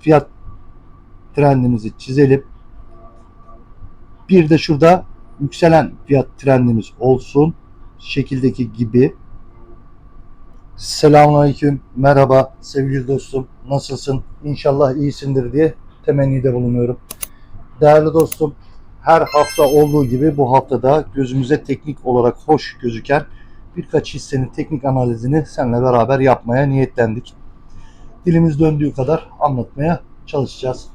fiyat trendimizi çizelim. Bir de şurada yükselen fiyat trendimiz olsun. Şekildeki gibi. Selamünaleyküm. Merhaba sevgili dostum. Nasılsın? İnşallah iyisindir diye temennide bulunuyorum. Değerli dostum, her hafta olduğu gibi bu haftada gözümüze teknik olarak hoş gözüken birkaç hissenin teknik analizini seninle beraber yapmaya niyetlendik. Dilimiz döndüğü kadar anlatmaya çalışacağız.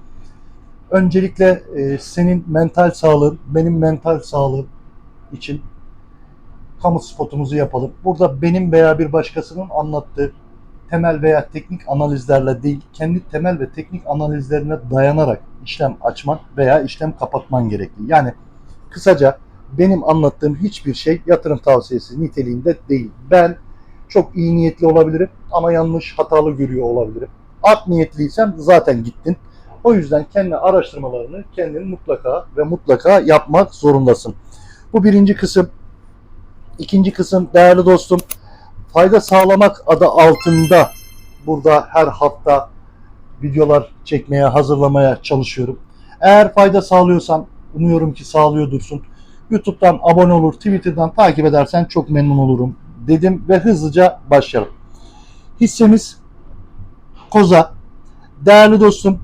Öncelikle e, senin mental sağlığın, benim mental sağlığım için kamu spotumuzu yapalım. Burada benim veya bir başkasının anlattığı temel veya teknik analizlerle değil, kendi temel ve teknik analizlerine dayanarak işlem açman veya işlem kapatman gerekli. Yani kısaca benim anlattığım hiçbir şey yatırım tavsiyesi niteliğinde değil. Ben çok iyi niyetli olabilirim ama yanlış hatalı görüyor olabilirim. Art niyetliysem zaten gittin. O yüzden kendi araştırmalarını kendin mutlaka ve mutlaka yapmak zorundasın. Bu birinci kısım. İkinci kısım değerli dostum fayda sağlamak adı altında burada her hafta videolar çekmeye, hazırlamaya çalışıyorum. Eğer fayda sağlıyorsan, umuyorum ki sağlıyordursun. YouTube'dan abone olur, Twitter'dan takip edersen çok memnun olurum dedim ve hızlıca başlayalım. Hissemiz Koza. Değerli dostum,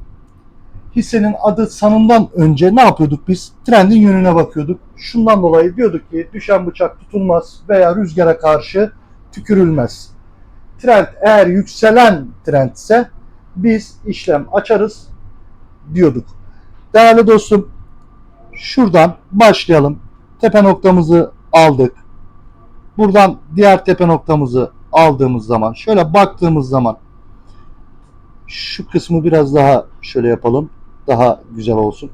hissenin adı sanından önce ne yapıyorduk biz? Trendin yönüne bakıyorduk. Şundan dolayı diyorduk ki düşen bıçak tutulmaz veya rüzgara karşı tükürülmez. Trend eğer yükselen trendse biz işlem açarız diyorduk. Değerli dostum şuradan başlayalım. Tepe noktamızı aldık. Buradan diğer tepe noktamızı aldığımız zaman şöyle baktığımız zaman şu kısmı biraz daha şöyle yapalım. Daha güzel olsun.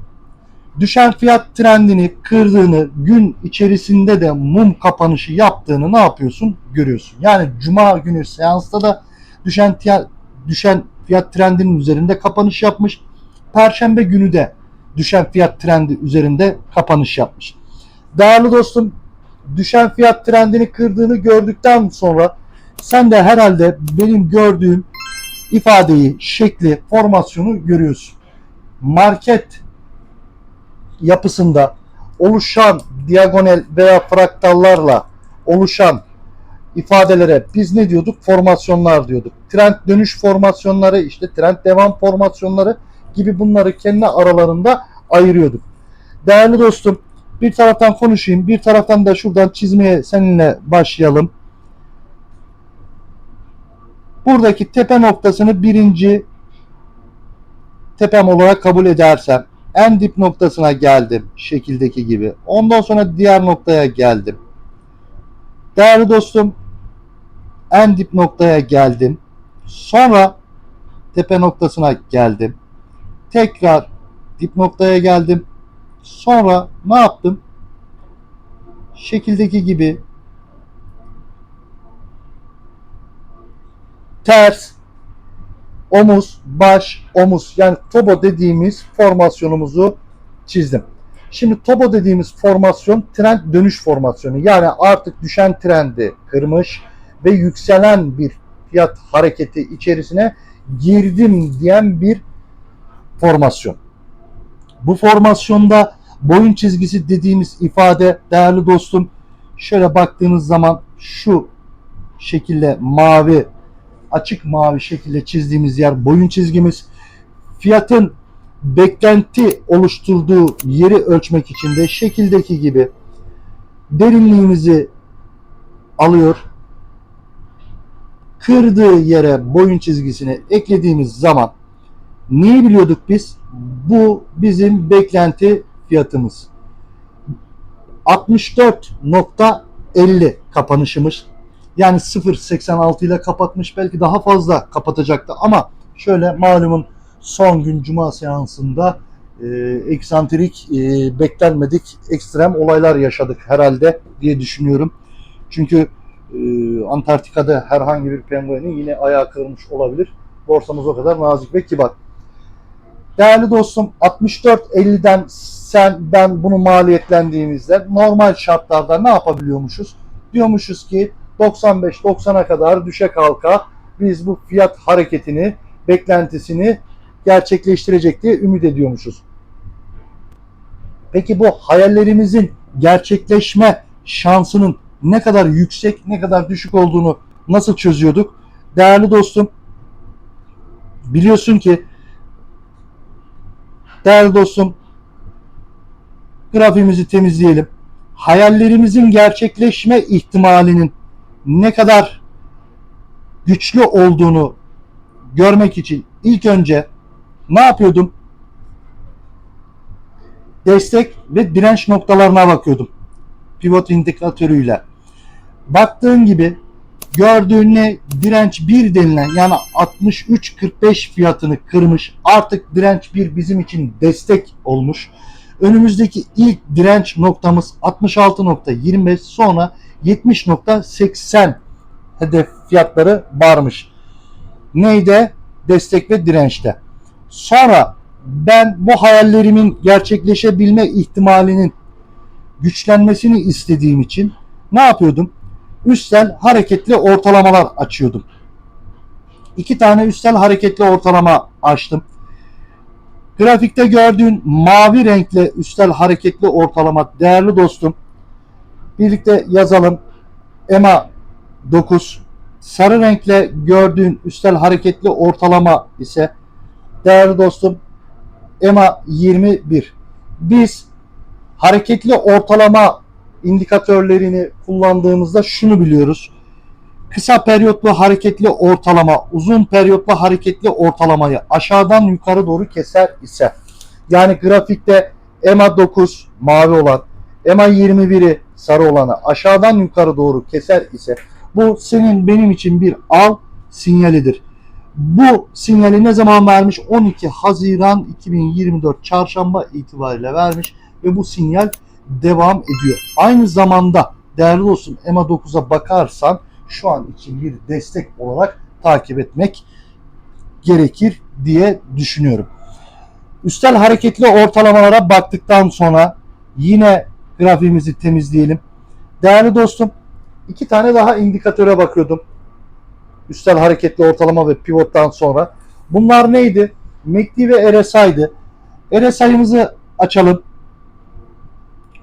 Düşen fiyat trendini kırdığını gün içerisinde de mum kapanışı yaptığını ne yapıyorsun? Görüyorsun. Yani cuma günü seansta da düşen düşen fiyat trendinin üzerinde kapanış yapmış. Perşembe günü de düşen fiyat trendi üzerinde kapanış yapmış. Değerli dostum, düşen fiyat trendini kırdığını gördükten sonra sen de herhalde benim gördüğüm ifadeyi, şekli, formasyonu görüyorsun. Market yapısında oluşan diagonal veya fraktallarla oluşan ifadelere biz ne diyorduk? Formasyonlar diyorduk. Trend dönüş formasyonları, işte trend devam formasyonları gibi bunları kendi aralarında ayırıyorduk. Değerli dostum, bir taraftan konuşayım, bir taraftan da şuradan çizmeye seninle başlayalım. Buradaki tepe noktasını birinci tepem olarak kabul edersem en dip noktasına geldim şekildeki gibi. Ondan sonra diğer noktaya geldim. Değerli dostum en dip noktaya geldim. Sonra tepe noktasına geldim. Tekrar dip noktaya geldim. Sonra ne yaptım? Şekildeki gibi ters omuz, baş, omuz yani tobo dediğimiz formasyonumuzu çizdim. Şimdi tobo dediğimiz formasyon trend dönüş formasyonu. Yani artık düşen trendi kırmış ve yükselen bir fiyat hareketi içerisine girdim diyen bir formasyon. Bu formasyonda boyun çizgisi dediğimiz ifade değerli dostum şöyle baktığınız zaman şu şekilde mavi açık mavi şekilde çizdiğimiz yer boyun çizgimiz. Fiyatın beklenti oluşturduğu yeri ölçmek için de şekildeki gibi derinliğimizi alıyor. Kırdığı yere boyun çizgisini eklediğimiz zaman neyi biliyorduk biz? Bu bizim beklenti fiyatımız. 64.50 kapanışımız. Yani 0.86 ile kapatmış belki daha fazla kapatacaktı ama şöyle malumun son gün cuma seansında e, eksantrik e, beklenmedik ekstrem olaylar yaşadık herhalde diye düşünüyorum. Çünkü e, Antarktika'da herhangi bir penguenin yine ayağı kırılmış olabilir. Borsamız o kadar nazik ve kibar. Değerli dostum 64.50'den sen ben bunu maliyetlendiğimizde normal şartlarda ne yapabiliyormuşuz? Diyormuşuz ki 95-90'a kadar düşe kalka biz bu fiyat hareketini, beklentisini gerçekleştirecek diye ümit ediyormuşuz. Peki bu hayallerimizin gerçekleşme şansının ne kadar yüksek, ne kadar düşük olduğunu nasıl çözüyorduk? Değerli dostum, biliyorsun ki değerli dostum grafiğimizi temizleyelim. Hayallerimizin gerçekleşme ihtimalinin ne kadar güçlü olduğunu görmek için ilk önce ne yapıyordum? Destek ve direnç noktalarına bakıyordum. Pivot indikatörüyle. Baktığın gibi gördüğün ne direnç 1 denilen yani 63.45 fiyatını kırmış. Artık direnç 1 bizim için destek olmuş. Önümüzdeki ilk direnç noktamız 66.25 sonra 70.80 hedef fiyatları varmış. Neyde? Destek ve dirençte. Sonra ben bu hayallerimin gerçekleşebilme ihtimalinin güçlenmesini istediğim için ne yapıyordum? Üstel hareketli ortalamalar açıyordum. İki tane üstel hareketli ortalama açtım. Grafikte gördüğün mavi renkli üstel hareketli ortalama değerli dostum. Birlikte yazalım. EMA 9. Sarı renkle gördüğün üstel hareketli ortalama ise değerli dostum EMA 21. Biz hareketli ortalama indikatörlerini kullandığımızda şunu biliyoruz. Kısa periyotlu hareketli ortalama, uzun periyotlu hareketli ortalamayı aşağıdan yukarı doğru keser ise yani grafikte EMA 9 mavi olan, EMA 21'i sarı olanı aşağıdan yukarı doğru keser ise bu senin benim için bir al sinyalidir. Bu sinyali ne zaman vermiş? 12 Haziran 2024 çarşamba itibariyle vermiş ve bu sinyal devam ediyor. Aynı zamanda değerli dostum EMA 9'a bakarsan şu an için bir destek olarak takip etmek gerekir diye düşünüyorum. Üstel hareketli ortalamalara baktıktan sonra yine grafiğimizi temizleyelim. Değerli dostum iki tane daha indikatöre bakıyordum. Üstel hareketli ortalama ve pivottan sonra. Bunlar neydi? MACD ve RSI'di. RSI'mizi açalım.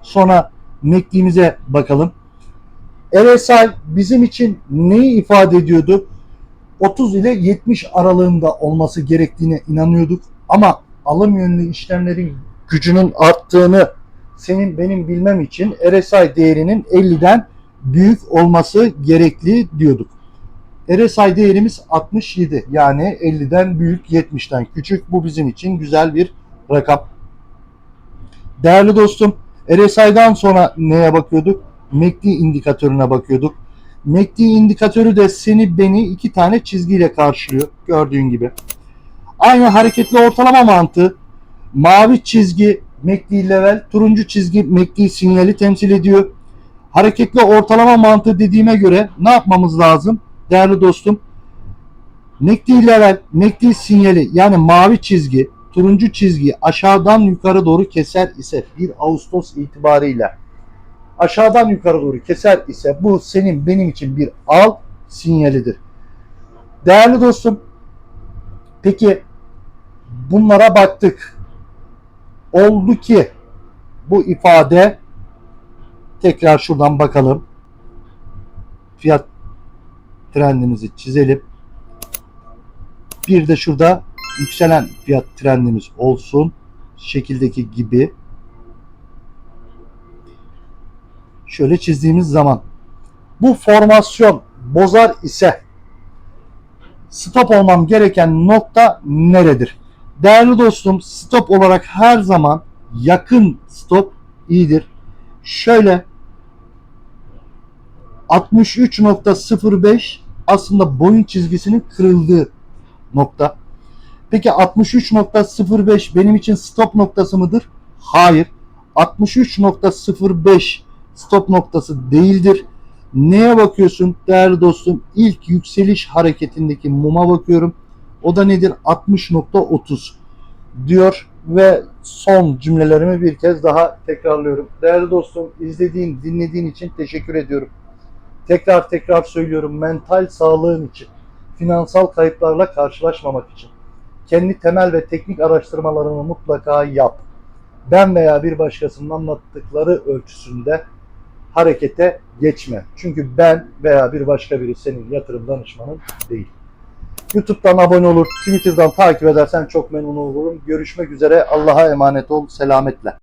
Sonra MACD'mize bakalım. RSI bizim için neyi ifade ediyordu? 30 ile 70 aralığında olması gerektiğine inanıyorduk. Ama alım yönlü işlemlerin gücünün arttığını senin benim bilmem için RSI değerinin 50'den büyük olması gerekli diyorduk. RSI değerimiz 67 yani 50'den büyük 70'ten küçük. Bu bizim için güzel bir rakam. Değerli dostum RSI'dan sonra neye bakıyorduk? MACD indikatörüne bakıyorduk. MACD indikatörü de seni beni iki tane çizgiyle karşılıyor gördüğün gibi. Aynı hareketli ortalama mantığı. Mavi çizgi MACD level, turuncu çizgi MACD sinyali temsil ediyor. Hareketli ortalama mantığı dediğime göre ne yapmamız lazım? Değerli dostum, MACD level, MACD sinyali yani mavi çizgi, turuncu çizgiyi aşağıdan yukarı doğru keser ise 1 Ağustos itibariyle aşağıdan yukarı doğru keser ise bu senin benim için bir al sinyalidir. Değerli dostum, peki bunlara baktık. Oldu ki bu ifade tekrar şuradan bakalım. Fiyat trendimizi çizelim. Bir de şurada yükselen fiyat trendimiz olsun. Şekildeki gibi. Şöyle çizdiğimiz zaman bu formasyon bozar ise stop olmam gereken nokta neredir? Değerli dostum stop olarak her zaman yakın stop iyidir. Şöyle 63.05 aslında boyun çizgisinin kırıldığı nokta. Peki 63.05 benim için stop noktası mıdır? Hayır. 63.05 stop noktası değildir. Neye bakıyorsun değerli dostum? İlk yükseliş hareketindeki muma bakıyorum. O da nedir? 60.30 diyor ve son cümlelerimi bir kez daha tekrarlıyorum. Değerli dostum izlediğin, dinlediğin için teşekkür ediyorum. Tekrar tekrar söylüyorum mental sağlığın için, finansal kayıplarla karşılaşmamak için. Kendi temel ve teknik araştırmalarını mutlaka yap. Ben veya bir başkasının anlattıkları ölçüsünde harekete geçme. Çünkü ben veya bir başka biri senin yatırım danışmanın değil. YouTube'dan abone olur, Twitter'dan takip edersen çok memnun olurum. Görüşmek üzere. Allah'a emanet ol. Selametle.